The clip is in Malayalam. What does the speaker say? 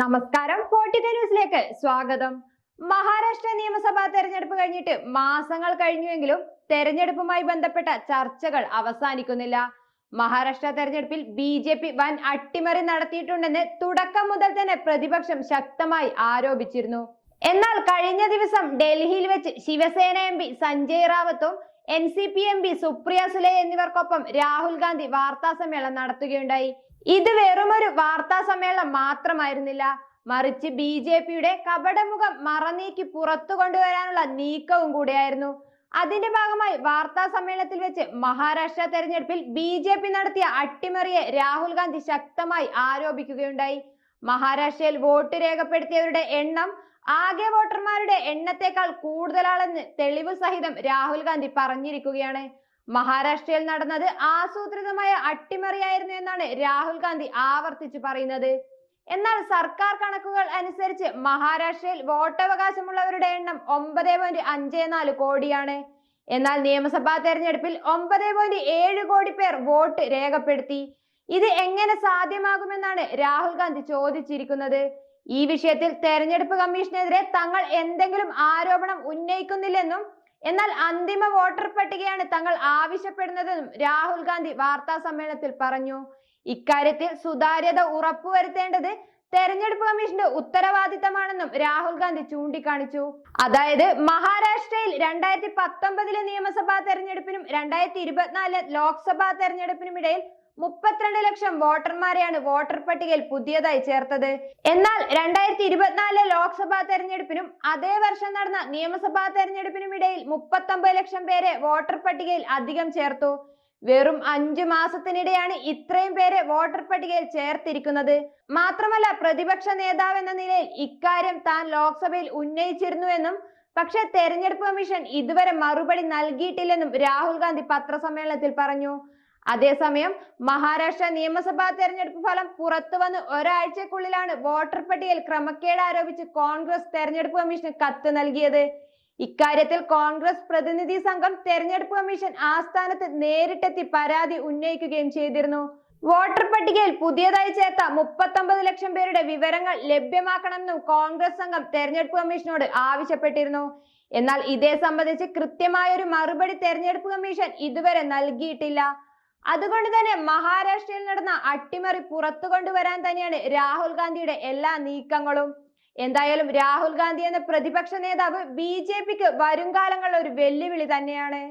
നമസ്കാരം. ഫോർട്ടിക്ക ന്യൂസിലേക്ക് സ്വാഗതം. മഹാരാഷ്ട്ര നിയമസഭാ തെരഞ്ഞെടുപ്പ് കഴിഞ്ഞിട്ട് മാസങ്ങൾ കഴിഞ്ഞുവെങ്കിലും തെരഞ്ഞെടുപ്പുമായി ബന്ധപ്പെട്ട ചർച്ചകൾ അവസാനിക്കുന്നില്ല. മഹാരാഷ്ട്ര തെരഞ്ഞെടുപ്പിൽ ബി ജെ പി വൻ അട്ടിമറി നടത്തിയിട്ടുണ്ടെന്ന് തുടക്കം മുതൽ തന്നെ പ്രതിപക്ഷം ശക്തമായി ആരോപിച്ചിരുന്നു. എന്നാൽ കഴിഞ്ഞ ദിവസം ഡൽഹിയിൽ വെച്ച് Shiv Sena M P Sanjay റാവത്തും N C P M P Supriya Sule എന്നിവർക്കൊപ്പം രാഹുൽ ഗാന്ധി വാർത്താ സമ്മേളനം നടത്തുകയുണ്ടായി. ഇത് വെറുമൊരു വാർത്താ സമ്മേളനം മാത്രമായിരുന്നില്ല. മറിച്ച് ബി ജെ പിയുടെ കപടമുഖം മറനീക്കി പുറത്തു കൊണ്ടുവരാനുള്ള നീക്കവും കൂടിയായിരുന്നു. അതിന്റെ ഭാഗമായി വാർത്താ സമ്മേളനത്തിൽ വെച്ച് മഹാരാഷ്ട്ര തെരഞ്ഞെടുപ്പിൽ ബി ജെ പി നടത്തിയ അട്ടിമറിയെ രാഹുൽ ഗാന്ധി ശക്തമായി ആരോപിക്കുകയുണ്ടായി. മഹാരാഷ്ട്രയിൽ വോട്ട് രേഖപ്പെടുത്തിയവരുടെ എണ്ണം ആകെ വോട്ടർമാരുടെ എണ്ണത്തെക്കാൾ കൂടുതലാണെന്ന് തെളിവ് സഹിതം രാഹുൽ ഗാന്ധി പറഞ്ഞിരിക്കുകയാണ്. മഹാരാഷ്ട്രയിൽ നടന്നത് ആസൂത്രിതമായ അട്ടിമറിയായിരുന്നു എന്നാണ് രാഹുൽ ഗാന്ധി ആവർത്തിച്ചു പറയുന്നത്. എന്നാൽ സർക്കാർ കണക്കുകൾ അനുസരിച്ച് മഹാരാഷ്ട്രയിൽ വോട്ടവകാശമുള്ളവരുടെ എണ്ണം ഒമ്പത് പോയിന്റ് അഞ്ച് നാല് കോടിയാണ്. എന്നാൽ നിയമസഭാ തെരഞ്ഞെടുപ്പിൽ ഒമ്പത് പോയിന്റ് ഏഴ് കോടി പേർ വോട്ട് രേഖപ്പെടുത്തി. ഇത് എങ്ങനെ സാധ്യമാകുമെന്നാണ് രാഹുൽ ഗാന്ധി ചോദിച്ചിരിക്കുന്നത്. ഈ വിഷയത്തിൽ തെരഞ്ഞെടുപ്പ് കമ്മീഷനെതിരെ തങ്ങൾ എന്തെങ്കിലും ആരോപണം ഉന്നയിക്കുന്നില്ലെന്നും എന്നാൽ അന്തിമ വോട്ടർ പട്ടികയാണ് തങ്ങൾ ആവശ്യപ്പെടുന്നതെന്നും രാഹുൽ ഗാന്ധി വാർത്താ സമ്മേളനത്തിൽ പറഞ്ഞു. ഇക്കാര്യത്തിൽ സുതാര്യത ഉറപ്പുവരുത്തേണ്ടത് തെരഞ്ഞെടുപ്പ് കമ്മീഷന്റെ ഉത്തരവാദിത്തമാണെന്നും രാഹുൽ ഗാന്ധി ചൂണ്ടിക്കാണിച്ചു. അതായത് മഹാരാഷ്ട്രയിൽ രണ്ടായിരത്തി പത്തൊമ്പതിലെ നിയമസഭാ തെരഞ്ഞെടുപ്പിനും രണ്ടായിരത്തി ഇരുപത്തിനാലിലെ ലോക്സഭാ തെരഞ്ഞെടുപ്പിനും ഇടയിൽ മുപ്പത്തിരണ്ട് ലക്ഷം വോട്ടർമാരെയാണ് വോട്ടർ പട്ടികയിൽ പുതിയതായി ചേർത്തത്. എന്നാൽ രണ്ടായിരത്തി ഇരുപത്തിനാലിലെ ലോക്സഭാ തെരഞ്ഞെടുപ്പിനും അതേ വർഷം നടന്ന നിയമസഭാ തെരഞ്ഞെടുപ്പിനും ഇടയിൽ മുപ്പത്തൊമ്പത് ലക്ഷം പേരെ വോട്ടർ പട്ടികയിൽ അധികം ചേർത്തു. വെറും അഞ്ചു മാസത്തിനിടെയാണ് ഇത്രയും പേരെ വോട്ടർ പട്ടികയിൽ ചേർത്തിരിക്കുന്നത്. മാത്രമല്ല പ്രതിപക്ഷ നേതാവ് എന്ന നിലയിൽ ഇക്കാര്യം താൻ ലോക്സഭയിൽ ഉന്നയിച്ചിരുന്നുവെന്നും പക്ഷേ തെരഞ്ഞെടുപ്പ് കമ്മീഷൻ ഇതുവരെ മറുപടി നൽകിയിട്ടില്ലെന്നും രാഹുൽ ഗാന്ധി പത്രസമ്മേളനത്തിൽ പറഞ്ഞു. അതേസമയം മഹാരാഷ്ട്ര നിയമസഭാ തെരഞ്ഞെടുപ്പ് ഫലം പുറത്തു വന്ന് ഒരാഴ്ചക്കുള്ളിലാണ് വോട്ടർ പട്ടികയിൽ ക്രമക്കേട് ആരോപിച്ച് കോൺഗ്രസ് തെരഞ്ഞെടുപ്പ് കമ്മീഷന് കത്ത് നൽകിയത്. ഇക്കാര്യത്തിൽ കോൺഗ്രസ് പ്രതിനിധി സംഘം തെരഞ്ഞെടുപ്പ് കമ്മീഷൻ ആസ്ഥാനത്ത് നേരിട്ടെത്തി പരാതി ഉന്നയിക്കുകയും ചെയ്തിരുന്നു. വോട്ടർ പട്ടികയിൽ പുതിയതായി ചേർത്ത മുപ്പത്തൊമ്പത് ലക്ഷം പേരുടെ വിവരങ്ങൾ ലഭ്യമാക്കണമെന്നും കോൺഗ്രസ് സംഘം തെരഞ്ഞെടുപ്പ് കമ്മീഷനോട് ആവശ്യപ്പെട്ടിരുന്നു. എന്നാൽ ഇതേ സംബന്ധിച്ച് കൃത്യമായ ഒരു മറുപടി തെരഞ്ഞെടുപ്പ് കമ്മീഷൻ ഇതുവരെ നൽകിയിട്ടില്ല. അതുകൊണ്ട് തന്നെ മഹാരാഷ്ട്രയിൽ നടന്ന അട്ടിമറി പുറത്തു കൊണ്ടുവരാൻ തന്നെയാണ് രാഹുൽ ഗാന്ധിയുടെ എല്ലാ നീക്കങ്ങളും. എന്തായാലും രാഹുൽ ഗാന്ധി എന്ന പ്രതിപക്ഷ നേതാവ് ബി ജെ പിക്ക് വരും കാലങ്ങളിൽ ഒരു വെല്ലുവിളി തന്നെയാണ്.